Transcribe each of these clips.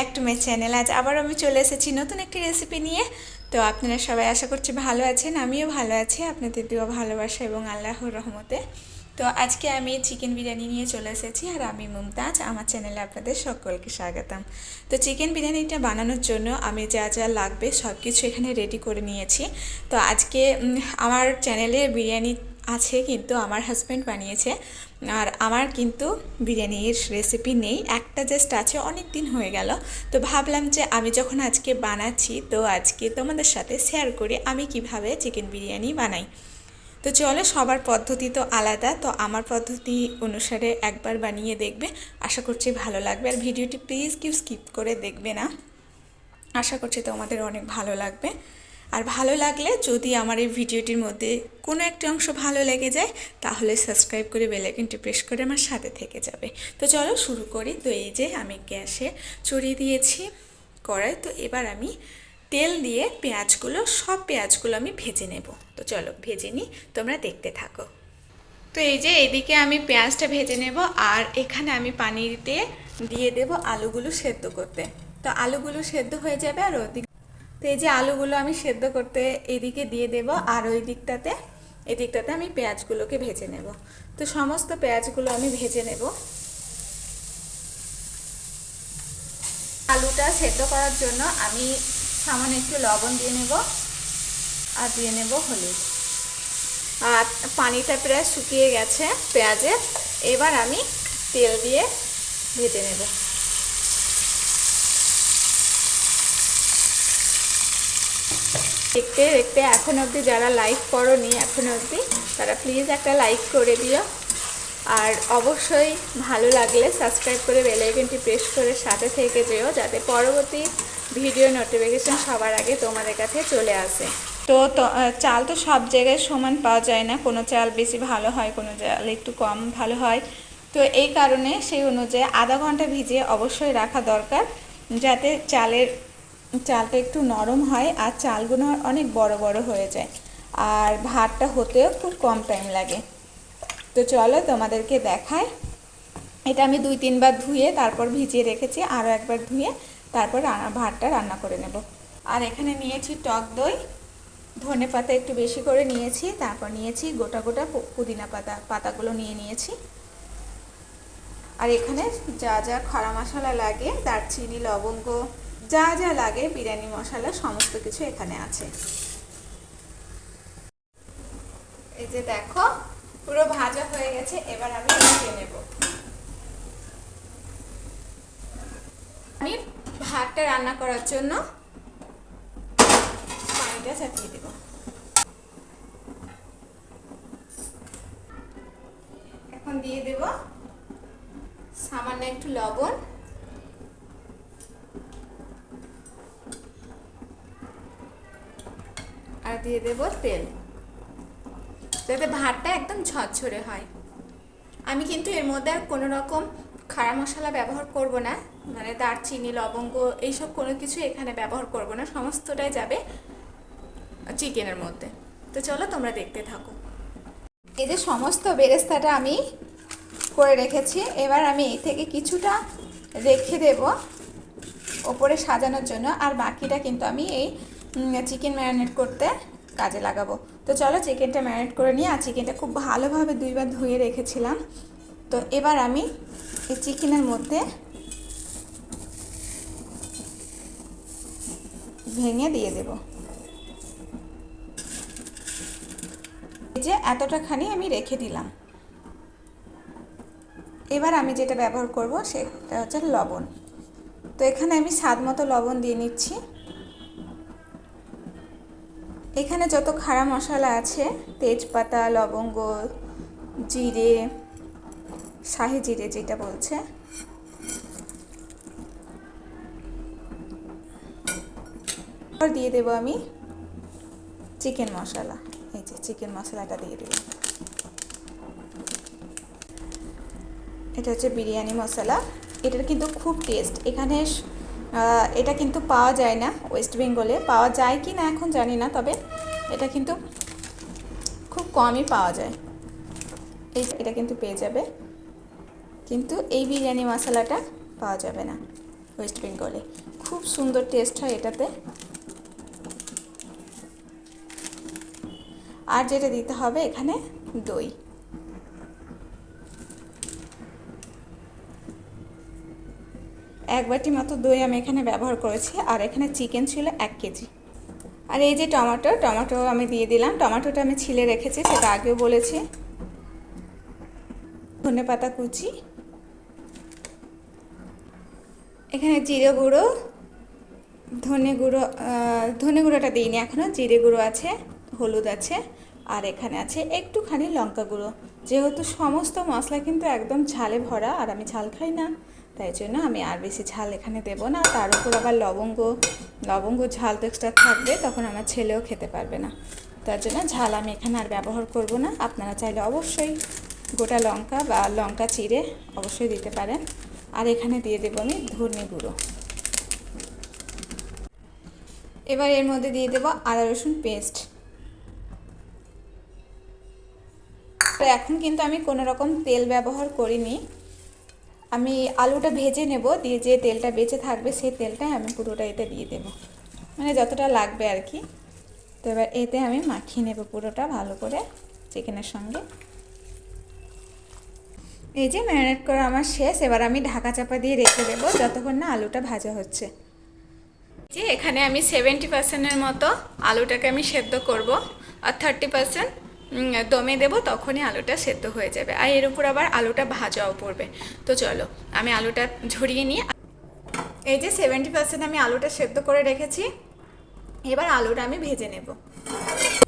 Back to my channel আজ আবার আমি চলে এসেছি নতুন একটি রেসিপি নিয়ে। তো আপনারা সবাই আশা করছি ভালো আছেন, আমিও ভালো আছি। আপনাদের দিও ভালোবাসা এবং আল্লাহর রহমতে। তো আজকে আমি চিকেন বিরিয়ানি নিয়ে চলে এসেছি আর আমি মুমতাজ, আমার চ্যানেলে আপনাদের সকলকে স্বাগতম। তো চিকেন বিরিয়ানিটা বানানোর জন্য আমি যা যা লাগবে সব কিছু এখানে রেডি করে নিয়েছি। তো আজকে আমার চ্যানেলে বিরিয়ানি আছে কিন্তু আমার হাজব্যান্ড বানিয়েছে। আর আমার কিন্তু বিরিয়ানির রেসিপি নেই। একটা জাস্ট আছে অনেক দিন হয়ে গেল। তো ভাবলাম যে আমি যখন আজকে বানাচ্ছি, তো আজকে তোমাদের সাথে শেয়ার করি আমি কীভাবে চিকেন বিরিয়ানি বানাই। তো চলো, সবার পদ্ধতি তো আলাদা। তো আমার পদ্ধতি অনুসারে একবার বানিয়ে দেখবে। আশা করছি ভালো লাগবে। আর ভিডিওটি প্লিজ কেউ স্কিপ করে দেখবে না। আশা করছি তোমাদের অনেক ভালো লাগবে। আর ভালো লাগলে যদি আমার এই ভিডিওটির মধ্যে কোনো একটা অংশ ভালো লেগে যায়, তাহলে সাবস্ক্রাইব করে বেলাইকনটি প্রেস করে আমার সাথে থেকে যাবে। তো চলো শুরু করি। তো এই যে আমি গ্যাসে চড়িয়ে দিয়েছি কড়াই। তো এবার আমি তেল দিয়ে পেঁয়াজগুলো, সব পেঁয়াজগুলো আমি ভেজে নেব। তো চলো ভেজে নিই, তোমরা দেখতে থাকো। তো এই যে এদিকে আমি পেঁয়াজটা ভেজে নেব, আর এখানে আমি পানিতে দিয়ে দেব আলুগুলো সেদ্ধ করতে। তো আলুগুলো সেদ্ধ হয়ে যাবে আর ওদিক তো এই যে আলুগুলো আমি সেদ্ধ করতে এদিকে দিয়ে দেব আর ওই দিকটাতে এদিকটাতে আমি পেঁয়াজগুলোকে ভেজে নেব। তো সমস্ত পেঁয়াজগুলো আমি ভেজে নেব। আলুটা সেদ্ধ করার জন্য আমি সামান্য একটু লবণ দিয়ে নেব আর দিয়ে নেব হলুদ। আর পানিটা প্রায় শুকিয়ে গেছে পেঁয়াজের, এবার আমি তেল দিয়ে ভেজে নেব। দেখতে দেখতে এখন অবধি যারা লাইক করনি, এখন অবধি তারা প্লিজ একটা লাইক করে দিও। আর অবশ্যই ভালো লাগলে সাবস্ক্রাইব করে বেলাইকনটি প্রেস করে সাথে থেকে যেও, যাতে পরবর্তী ভিডিও নোটিফিকেশন সবার আগে তোমাদের কাছে চলে আসে। তো, তো- চাল তো সব জায়গায় সমান পাওয়া যায় না। কোনো চাল বেশি ভালো হয়, কোনো চাল একটু কম ভালো হয়। তো এই কারণে সেই অনুযায়ী আধা ঘণ্টা ভিজিয়ে অবশ্যই রাখা দরকার, যাতে চালের চালটা একটু নরম হয় আর চালগুলো অনেক বড় বড় হয়ে যায়। আর ভাতটা হতেও খুব কম টাইম লাগে। তো চলো তোমাদেরকে দেখায় এটা আমি দুই তিনবার ধুয়ে তারপর ভিজিয়ে রেখেছি আরও একবার ধুয়ে তারপর ভাতটা রান্না করে নেব। আর এখানে নিয়েছি টক দই, ধনে পাতা একটু বেশি করে নিয়েছি, তারপর নিয়েছি গোটা গোটা পুদিনা পাতা, পাতাগুলো নিয়ে নিয়েছি। আর এখানে যা যা খড়া মশলা লাগে, দারচিনি, লবঙ্গ যা যা লাগে বিরিয়ানি, মশলা, সমস্ত কিছু এখানে আছে। এই যে দেখো, পুরো ভাজা হয়ে গেছে, এবার আমি উঠিয়ে নেব। আমি ভাতটা রান্না করার জন্য পানিটা চাপিয়ে দেব। এখন দিয়ে দেব সামান্য একটু লবণ। আর দিয়ে দেব তেল। যাতে ভাতটা একদম ঝরঝরে হয়। আমি কিন্তু এর মধ্যে আর কোনো রকম খাড়া মশলা ব্যবহার করব না। মানে দারচিনি, লবঙ্গ এইসব কোনো কিছু এখানে ব্যবহার করব না। সমস্তটাই যাবে চিকেনের মধ্যে। তো চলো তোমরা দেখতে থাকো। এই যে সমস্ত বেরেস্তাটা আমি করে রেখেছি, এবার আমি এই থেকে কিছুটা রেখে দেব ওপরে সাজানোর জন্য। আর বাকিটা কিন্তু আমি এই চিকেন ম্যারিনেট করতে কাজে লাগাবো। তো চলো চিকেনটা ম্যারিনেট করে নিয়ে, আর চিকেনটা খুব ভালোভাবে দুইবার ধুয়ে রেখেছিলাম। তো এবার আমি এই চিকেনের মধ্যে ভেঙে দিয়ে দেব। এই যে এতটা খানি আমি রেখে দিলাম। এবার আমি যেটা ব্যবহার করব সেটা হচ্ছে লবণ। তো এখানে আমি স্বাদ মতো লবণ দিয়ে নিচ্ছি। এখানে যত খাড়া মশলা আছে, তেজপাতা, লবঙ্গ, জিরে, শাহি জিরে যেটা বলছে। দিয়ে দেবো আমি চিকেন মশলা। এই যে চিকেন মশলাটা দিয়ে দিলাম এটা হচ্ছে বিরিয়ানি মশলা। এটার কিন্তু খুব টেস্ট এখানে এটা কিন্তু পাওয়া যায় না ওয়েস্ট বেঙ্গলে পাওয়া যায় কি না এখন জানি না, তবে এটা কিন্তু খুব কমই পাওয়া যায়। এই এটা কিন্তু পেয়ে যাবে। কিন্তু এই বিরিয়ানি মশলাটা পাওয়া যাবে না ওয়েস্ট বেঙ্গলে খুব সুন্দর টেস্ট হয় এটাতে। আর যেটা দিতে হবে এখানে দই। এক বাটি মতো দই আমি এখানে ব্যবহার করেছি, আর এখানে চিকেন ছিল এক কেজি। আর এই যে টমেটো টমেটো আমি দিয়ে দিলাম। টমেটোটা আমি ছিলে রেখেছি, সেটা আগেও বলেছি। ধনে পাতা কুচি। এখানে জিরে গুঁড়ো, ধনে গুঁড়ো ধনে গুঁড়োটা দিইনি এখনও জিরে গুঁড়ো আছে, হলুদ আছে, আর এখানে আছে একটুখানি লঙ্কা গুঁড়ো। যেহেতু সমস্ত মশলা কিন্তু একদম ঝালে ভরা, আর আমি ঝাল খাই না। তাই জন্য আমি আর বেশি ঝাল এখানে দেবো না। তার উপর আবার লবঙ্গ লবঙ্গ ঝাল তো এক্সট্রা থাকবে, তখন আমার ছেলেও খেতে পারবে না। তার জন্য ঝাল আমি এখানে আর ব্যবহার করব না। আপনারা চাইলে অবশ্যই গোটা লঙ্কা বা লঙ্কা চিড়ে অবশ্যই দিতে পারেন। আর এখানে দিয়ে দেবো আমি ধনে গুঁড়ো। এবার এর মধ্যে দিয়ে দেবো আদা, রসুন পেস্ট তো এখন কিন্তু আমি কোনো রকম তেল ব্যবহার করিনি। আমি আলুটা ভেজে নেব, দিয়ে যে তেলটা বেঁচে থাকবে সেই তেলটাই আমি পুরোটা এতে দিয়ে দেব। মানে যতটা লাগবে আর কি। তো এবার এতে আমি মাখিয়ে নেব পুরোটা ভালো করে চিকেনের সঙ্গে। এই যে ম্যারিনেট করা আমার শেষ, এবার আমি ঢাকা চাপা দিয়ে রেখে দেবো যতক্ষণ না আলুটা ভাজা হচ্ছে। যে এখানে আমি সেভেন্টি পার্সেন্টের মতো আলুটাকে আমি সেদ্ধ করব, আর থার্টি পার্সেন্ট দমে দেবো, তখনই আলুটা সেদ্ধ হয়ে যাবে। আর এর উপর আবার আলুটা ভাজাও পড়বে। তো চলো, আমি আলুটা ঝরিয়ে নিয়ে এই যে সেভেন্টি পার্সেন্ট আমি আলুটা সেদ্ধ করে রেখেছি, এবার আলুটা আমি ভেজে নেব।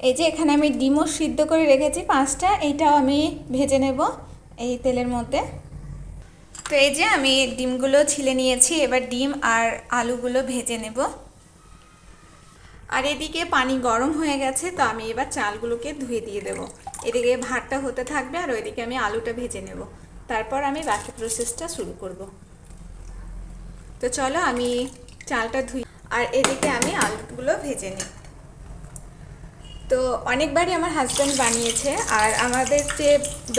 এই যে এখানে আমি ডিমও সিদ্ধ করে রেখেছি পাঁচটা, এইটাও আমি ভেজে নেব এই তেলের মধ্যে। তো এই যে আমি ডিমগুলো ছিলে নিয়েছি, এবার ডিম আর আলুগুলো ভেজে নেব। আর এদিকে পানি গরম হয়ে গেছে, তো আমি এবার চালগুলোকে ধুয়ে দিয়ে দেব। এদিকে ভাতটা হতে থাকবে আর ওইদিকে আমি আলুটা ভেজে নেব। তারপর আমি বাকি প্রসেসটা শুরু করব। তো চলো আমি চালটা ধুই, আর এদিকে আমি আলুগুলো ভেজে নিই। তো অনেকবারই আমার হাজব্যান্ড বানিয়েছে, আর আমাদের যে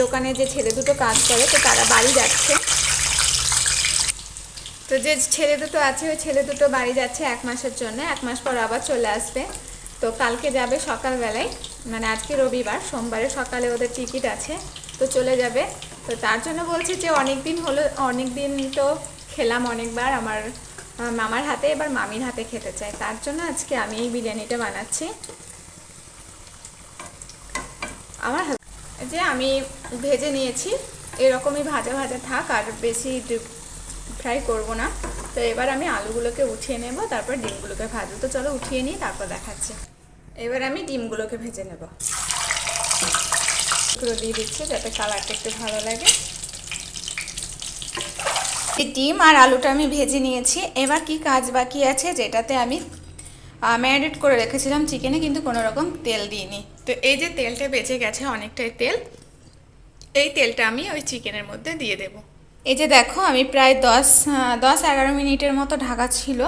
দোকানে যে ছেলে দুটো কাজ করে, তো তারা বাড়ি যাচ্ছে। তো যে ছেলে দুটো আছে, ওই ছেলে দুটো বাড়ি যাচ্ছে এক মাসের জন্য। এক মাস পর আবার চলে আসবে। তো কালকে যাবে সকালবেলায় মানে আজকে রবিবার, সোমবারে সকালে ওদের টিকিট আছে, তো চলে যাবে। তো তার জন্য বলছি যে অনেক দিন হলো অনেক দিন তো খেলাম অনেকবার, আমার মামার হাতে, এবার মামির হাতে খেতে চাই। তার জন্য আজকে আমি এই বিরিয়ানিটা বানাচ্ছি। আমার যে আমি ভেজে নিয়েছি, এরকমই ভাজা ভাজা থাক, আর বেশি ফ্রাই করব না। তো এবার আমি আলুগুলোকে উঠিয়ে নেব, তারপর ডিমগুলোকে ভাজবো। তো চলো উঠিয়ে নিই, তারপর দেখাচ্ছি। এবার আমি ডিমগুলোকে ভেজে নেব। পুরো দিয়ে দিচ্ছি যাতে কালারটা একটু ভালো লাগে। ডিম আর আলুটা আমি ভেজে নিয়েছি। এবার কি কাজ বাকি আছে যেটাতে আমি ম্যারিনেট করে রেখেছিলাম চিকেনে, কিন্তু কোনো রকম তেল দিইনি। তো এই যে তেলটা বেঁচে গেছে অনেকটাই তেল, এই তেলটা আমি ওই চিকেনের মধ্যে দিয়ে দেব। এই যে দেখো, আমি প্রায় দশ দশ এগারো মিনিটের মতো ঢাকা ছিল।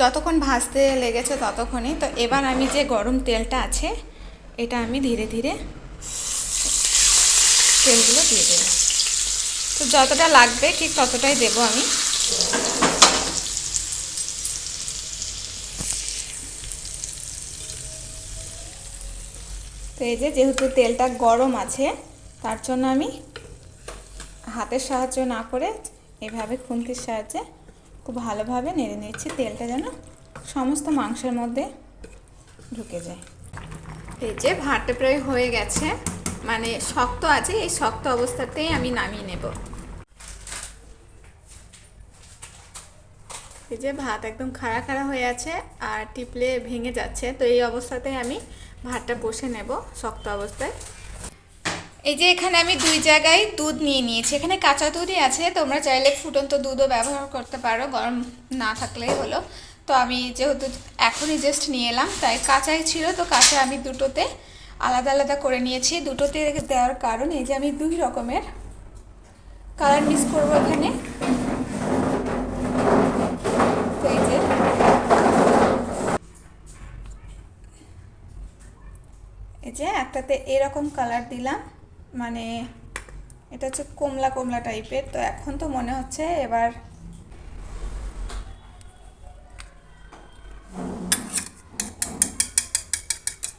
যতক্ষণ ভাজতে লেগেছে ততক্ষণই তো এবার আমি যে গরম তেলটা আছে, এটা আমি ধীরে ধীরে তেলগুলো দিয়ে দেবো। তো যতটা লাগবে ঠিক ততটাই দেবো আমি। তো এই যে যেহেতু তেলটা গরম আছে, তার জন্য আমি হাতের সাহায্য না করে এভাবে খুন্তির সাহায্যে খুব ভালোভাবে নেড়ে নিচ্ছি। তেলটা যেন সমস্ত মাংসের মধ্যে ঢুকে যায়। এই যে ভাতটা প্রায় হয়ে গেছে মানে শক্ত আছে, এই শক্ত অবস্থাতেই আমি নামিয়ে নেব। এই যে ভাত একদম খাড়া খাড়া হয়ে আছে আর টিপলে ভেঙে যাচ্ছে, তো এই অবস্থাতেই আমি ভাতটা বসে নেব শক্ত অবস্থায়। এই যে এখানে আমি দুই জায়গায় দুধ নিয়ে নিয়েছি। এখানে কাঁচা দুধই আছে, তোমরা চাইলে ফুটন্ত দুধও ব্যবহার করতে পারো, গরম না থাকলেই হলো। তো আমি যেহেতু এখনই জাস্ট নিয়ে এলাম, তাই কাঁচাই ছিল, তো কাঁচা আমি দুটোতে আলাদা আলাদা করে নিয়েছি। দুটোতে দেওয়ার কারণ এই যে আমি দুই রকমের কালার মিক্স করব এখানে। এই যে একটাতে এরকম কালার দিলাম। মানে এটা হচ্ছে কমলা কমলা টাইপের, তো এখন তো মনে হচ্ছে এবার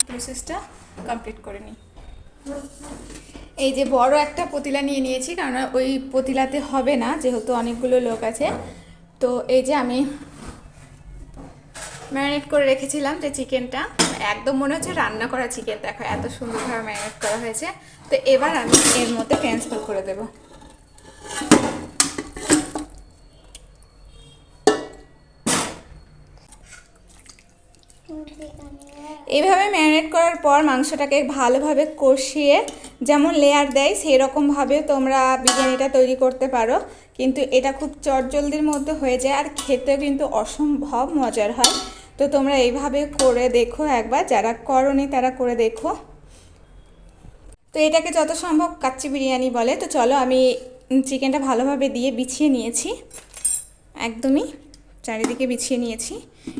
প্রসেসটা কমপ্লিট করে নিই। এই যে বড় একটা পতিলা নিয়ে নিয়েছি, কারণ ওই পতিলাতে হবে না, যেহেতু অনেকগুলো লোক আছে। তো এই যে আমি ম্যারিনেট করে রেখেছিলাম যে চিকেনটা একদম মনে হচ্ছে রান্না করা চিকেন দেখো এত সুন্দরভাবে ম্যারিনেট করা হয়েছে। তো এবার আমি এর মধ্যে ট্রান্সফার করে দেবো। এইভাবে ম্যারিনেট করার পর মাংসটাকে ভালোভাবে কষিয়ে যেমন লেয়ার দেয় সেই রকমভাবে তোমরা বিরিয়ানিটা তৈরি করতে পারো। কিন্তু এটা খুব চটজলদির মধ্যে হয়ে যায় আর খেতেও কিন্তু অসম্ভব মজার হয়। তো তোমরা এইভাবে করে দেখো একবার, যারা করনি তারা করে দেখো। তো এটাকে যত সম্ভব কাচ্চি বিরিয়ানি বলে। তো চলো আমি চিকেনটা ভালোভাবে দিয়ে বিছিয়ে নিয়েছি। একদমই চারিদিকে বিছিয়ে নিয়েছি।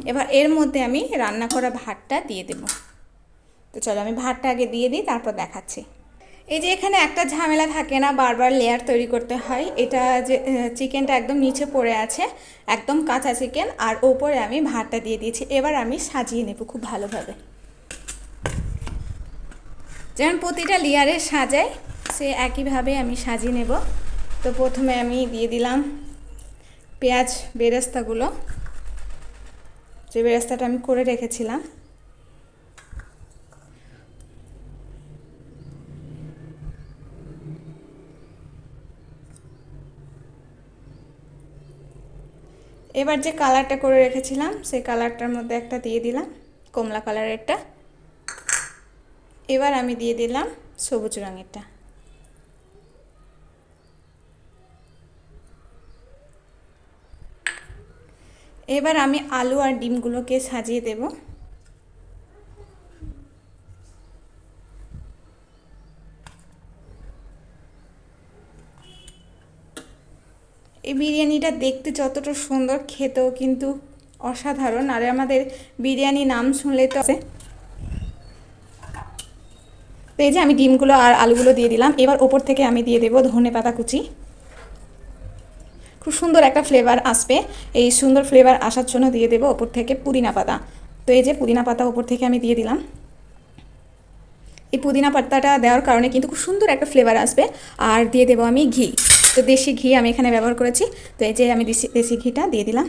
এবার এর মধ্যে আমি রান্না করা ভাতটা দিয়ে দেব। তো চলো আমি ভাতটা আগে দিয়ে দিই, তারপর দেখাচ্ছি। এই যে এখানে একটা ঝামেলা থাকে না, বারবার লেয়ার তৈরি করতে হয়। এটা যে চিকেনটা একদম নিচে পড়ে আছে, একদম কাঁচা চিকেন, আর ওপরে আমি ভাতটা দিয়ে দিয়েছি। এবার আমি সাজিয়ে নেব খুব ভালোভাবে। যেমন প্রতিটা লেয়ারে সাজাই, সে একইভাবে আমি সাজিয়ে নেব। তো প্রথমে আমি দিয়ে দিলাম পেঁয়াজ বেরেস্তাগুলো। যে বেরেস্তাটা আমি করে রেখেছিলাম। এবার যে কালারটা করে রেখেছিলাম, সেই কালারটার মধ্যে একটা দিয়ে দিলাম, কমলা কালারেরটা। এবার আমি দিয়ে দিলাম সবুজ রঙেরটা। এবার আমি আলু আর ডিমগুলোকে সাজিয়ে দেব। এই বিরিয়ানিটা দেখতে যতটা সুন্দর, খেতেও কিন্তু অসাধারণ। আর আমাদের বিরিয়ানি নাম শুনলে তো তো এই যে আমি ডিমগুলো আর আলুগুলো দিয়ে দিলাম। এবার ওপর থেকে আমি দিয়ে দেবো ধনে পাতা কুচি। খুব সুন্দর একটা ফ্লেভার আসবে। এই সুন্দর ফ্লেভার আসার জন্য দিয়ে দেবো ওপর থেকে পুদিনা পাতা। তো এই যে পুদিনা পাতা ওপর থেকে আমি দিয়ে দিলাম। এই পুদিনা পাতাটা দেওয়ার কারণে কিন্তু খুব সুন্দর একটা ফ্লেভার আসবে। আর দিয়ে দেবো আমি ঘি। তো দেশি ঘি আমি এখানে ব্যবহার করেছি। তো এই যে আমি দেশি দেশি ঘিটা দিয়ে দিলাম।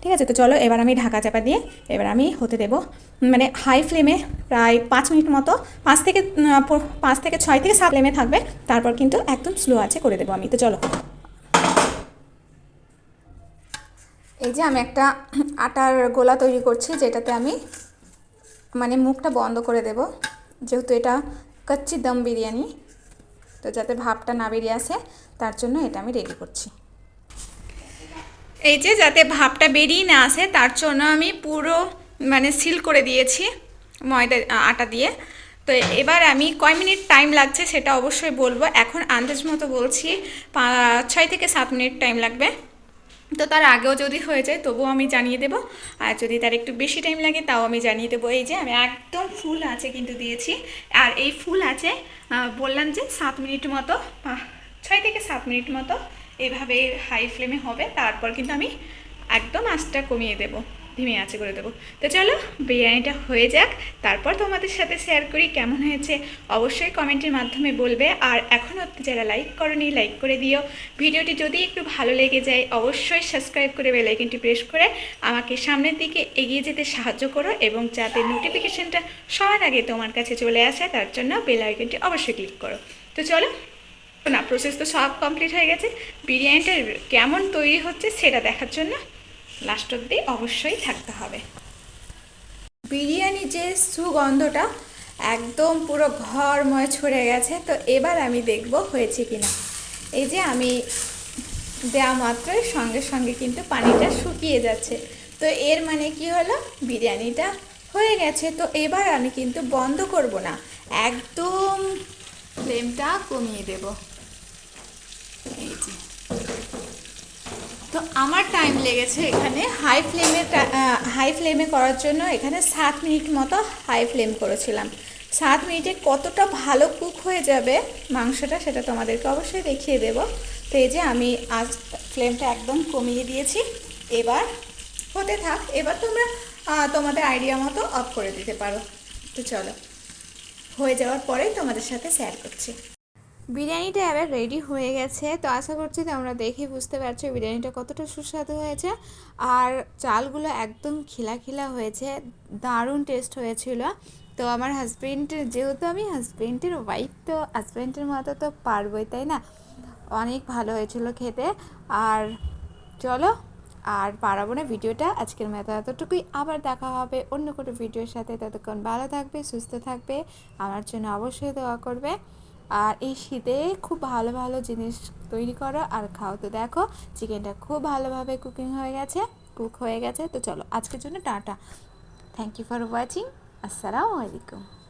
ঠিক আছে, তো চলো এবার আমি ঢাকা চাপা দিয়ে এবার আমি হতে দেব। মানে হাই ফ্লেমে প্রায় পাঁচ মিনিট মতো, পাঁচ থেকে পাঁচ থেকে ছয় থেকে সাত ফ্লেমে থাকবে। তারপর কিন্তু একদম স্লো আছে করে দেবো আমি। তো চলো। এই যে আমি একটা আটার গোলা তৈরি করছি, যেটাতে আমি মানে মুখটা বন্ধ করে দেব। যেহেতু এটা কচ্চি দম বিরিয়ানি, তো যাতে ভাবটা না বেরিয়ে আসে, তার জন্য এটা আমি রেডি করছি। এই যে যাতে ভাবটা বেরিয়ে না আসে, তার জন্য আমি পুরো মানে সিল করে দিয়েছি ময়দা আটা দিয়ে। তো এবার আমি কয় মিনিট টাইম লাগছে সেটা অবশ্যই বলব। এখন আন্দাজ মতো বলছি ছয় থেকে সাত মিনিট টাইম লাগবে। তো তার আগেও যদি হয়ে যায়, তবুও আমি জানিয়ে দেবো। আর যদি তার একটু বেশি টাইম লাগে, তাও আমি জানিয়ে দেবো। এই যে আমি একদম ফুল আছে কিন্তু দিয়েছি। আর এই ফুল আছে বললাম যে সাত মিনিট মতো ছয় থেকে সাত মিনিট মতো এভাবে হাই ফ্লেমে হবে। তারপর কিন্তু আমি একদম আঁচটা কমিয়ে দেবো। ধিমে আঁচে করে দেবো। তো চলো, বিরিয়ানিটা হয়ে যাক। তারপর তোমাদের সাথে শেয়ার করি কেমন হয়েছে। অবশ্যই কমেন্টের মাধ্যমে বলবে। আর এখন এখনও যারা লাইক করনি লাইক করে দিও। ভিডিওটি যদি একটু ভালো লেগে যায়, অবশ্যই সাবস্ক্রাইব করে বেলাইকনটি প্রেস করে আমাকে সামনের দিকে এগিয়ে যেতে সাহায্য করো এবং যাতে নোটিফিকেশানটা সবার আগে তোমার কাছে চলে আসে, তার জন্য বেলাইকনটি অবশ্যই ক্লিক করো। তো চলো, না প্রসেস তো সব কমপ্লিট হয়ে গেছে। বিরিয়ানিটা কেমন তৈরি হচ্ছে সেটা দেখার জন্য লাস্ট অব্দি অবশ্যই থাকতে হবে। বিরিয়ানি যে সুগন্ধটা একদম পুরো ঘরময় ছড়ে গেছে, তো এবার আমি দেখব হয়েছে কিনা। এই যে আমি দেওয়া মাত্রই সঙ্গে সঙ্গে কিন্তু পানিটা শুকিয়ে যাচ্ছে। তো এর মানে কি হলো? বিরিয়ানিটা হয়ে গেছে, তো এবার আমি কিন্তু বন্ধ করব না। একদম ফ্লেমটা কমিয়ে দেব। এই যে। আমার টাইম লেগেছে এখানে হাই ফ্লেমে হাই ফ্লেমে করার জন্য এখানে সাত মিনিট মতো হাই ফ্লেম করেছিলাম। সাত মিনিটে কতটা ভালো কুক হয়ে যাবে মাংসটা সেটা তোমাদেরকে অবশ্যই দেখিয়ে দেব। তো এই যে আমি আজ ফ্লেমটা একদম কমিয়ে দিয়েছি। এবার হতে থাক, এবার তোমরা তোমাদের আইডিয়া মতো অফ করে দিতে পারো। তো চলো, হয়ে যাওয়ার পরেই তোমাদের সাথে শেয়ার করছি। বিরিয়ানিটা এবার রেডি হয়ে গেছে। তো আশা করছি তোমরা দেখে বুঝতে পারছ বিরিয়ানিটা কতটা সুস্বাদু হয়েছে। আর চালগুলো একদম খিলা খিলা হয়েছে, দারুণ টেস্ট হয়েছিল। তো আমার হাজবেন্ডের যেহেতু আমি হাজবেন্ডের ওয়াইফ তো হাজবেন্ডের মতো তো পারবোই, তাই না? অনেক ভালো হয়েছিল খেতে। আর চলো, আর পারাবো না ভিডিওটা। আজকের মতো এতটুকুই। আবার দেখা হবে অন্য কোনো ভিডিওর সাথে। ততক্ষণ ভালো থাকবে, সুস্থ থাকবে। আমার জন্য অবশ্যই দোয়া করবে। আর এই শীতে খুব ভালো ভালো জিনিস তৈরি করো আর খাও। তো দেখো, চিকেনটা খুব ভালোভাবে কুকিং হয়ে গেছে কুক হয়ে গেছে। তো চলো, আজকের জন্য tata. Thank you for watching আসসালামু আলাইকুম।